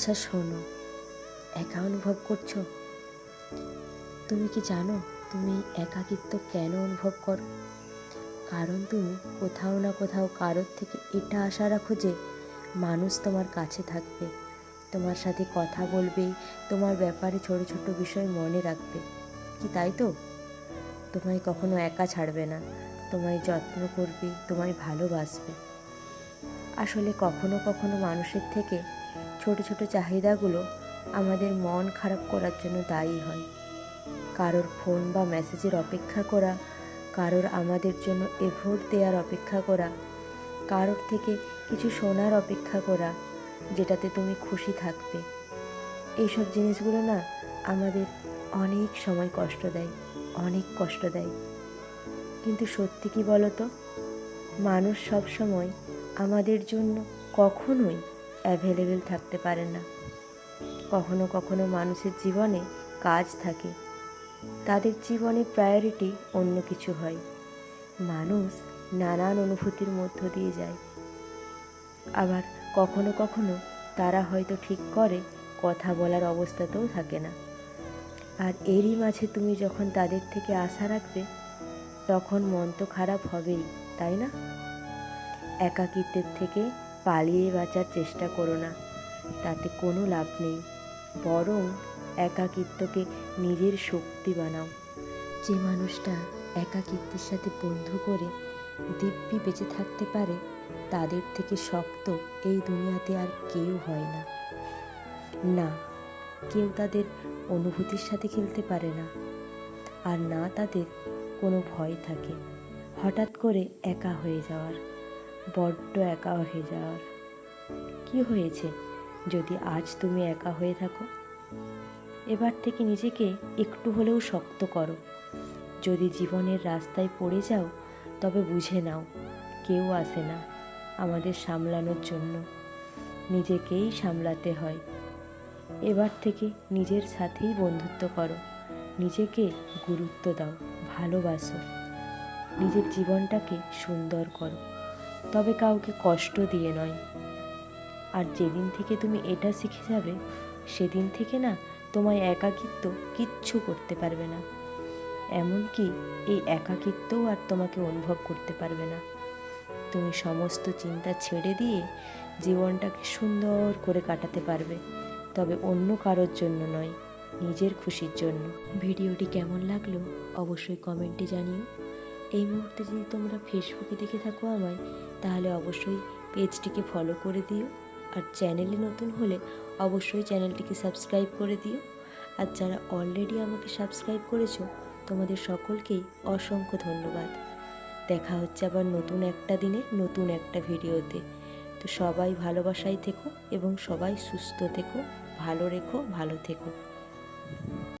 আচ্ছা শোনো। একা অনুভব করছ? তুমি কি জানো তুমি একাকিত্ব কেন অনুভব করো? কারণ তুমি কোথাও না কোথাও কারোর থেকে এটা আশা রাখো যে মানুষ তোমার কাছে থাকবে। তোমার সাথে কথা বলবে, তোমার ব্যাপারে ছোট ছোট বিষয় মনে রাখবে। কি তাই তো? তোমায় কখনো একা ছাড়বে না। তোমায় যত্ন করবে, তোমায় ভালোবাসবে। আসলে কখনো কখনো মানুষের থেকে ছোট ছোট চাহিদাগুলো আমাদের মন খারাপ করার জন্য দায়ী হয়। কারোর ফোন বা মেসেজের অপেক্ষা করা, কারোর আমাদের জন্য এফোর্ট দেওয়ার অপেক্ষা করা, কারোর থেকে কিছু শোনার অপেক্ষা করা, যেটাতে তুমি খুশি থাকবে। এইসব জিনিসগুলো না আমাদের অনেক সময় কষ্ট দেয়, অনেক কষ্ট দেয়। কিন্তু সত্যি কি বলো তো মানুষ সব সময় আমাদের জন্য কখনোই অ্যাভেলেবেল থাকতে পারে না। কখনো কখনো মানুষের জীবনে কাজ থাকে। তাদের জীবনে প্রায়োরিটি অন্য কিছু হয়। মানুষ নানান অনুভূতির মধ্য দিয়ে যায়। আবার কখনো কখনো তারা হয়তো ঠিক করে কথা বলার অবস্থাতেও থাকে না। আর এরই মাঝে তুমি যখন তাদের থেকে আশা রাখবে, তখন মন তো খারাপ হবেই, তাই না? একাকিত্বের থেকে পালিয়ে বাঁচার চেষ্টা করো না। তাতে কোনো লাভ নেই। বরং একাকিত্বকে নিজের শক্তি বানাও। যে মানুষটা একাকিত্বের সাথে বন্ধু করে দিব্যি বেঁচে থাকতে পারে, তাদের থেকে শক্ত এই দুনিয়াতে আর কেউ হয় না। না, কেউ তাদের অনুভূতির সাথে খেলতে পারে না। আর না তাদের কোনো ভয় থাকে। হঠাৎ করে একা হয়ে যাওয়ার। বড্ড একা হয়ে যাওয়ার। কি হয়েছে যদি আজ তুমি একা হয়ে থাকো? এবার থেকে নিজেকে একটু হলেও শক্ত করো। যদি জীবনের রাস্তায় পড়ে যাও, তবে বুঝে নাও, কেউ আসে না আমাদের সামলানোর জন্য। নিজেকেই সামলাতে হয়। এবার থেকে নিজের সাথেই বন্ধুত্ব করো। নিজেকে গুরুত্ব দাও, ভালোবাসো। নিজের জীবনটাকে সুন্দর করো। তবে কাউকে কষ্ট দিয়ে নয়। আর যেদিন থেকে তুমি এটা শিখে যাবে, সেদিন থেকে না তোমায় একাকিত্ব কিচ্ছু করতে পারবে না। এমনকি এই একাকিত্বও আর তোমাকে অনুভব করতে পারবে না। তুমি সমস্ত চিন্তা ছেড়ে দিয়ে জীবনটাকে সুন্দর করে কাটাতে পারবে, তবে অন্য কারোর জন্য নয়, নিজের খুশির জন্য। ভিডিওটি কেমন লাগল অবশ্যই কমেন্টে জানিও। এই মুহূর্তে যদি তোমরা ফেসবুকে দেখে থাকো আমায়, তাহলে অবশ্যই পেজটিকে ফলো করে দিও। আর চ্যানেলে নতুন হলে অবশ্যই চ্যানেলটিকে সাবস্ক্রাইব করে দিও। আর যারা অলরেডি আমাকে সাবস্ক্রাইব করেছ, তোমাদের সকলকেই অসংখ্য ধন্যবাদ। দেখা হচ্ছে আবার নতুন একটা দিনে নতুন একটা ভিডিওতে। তো সবাই ভালোবাসায় থেকো এবং সবাই সুস্থ থেকো, ভালো রেখো, ভালো থেকো।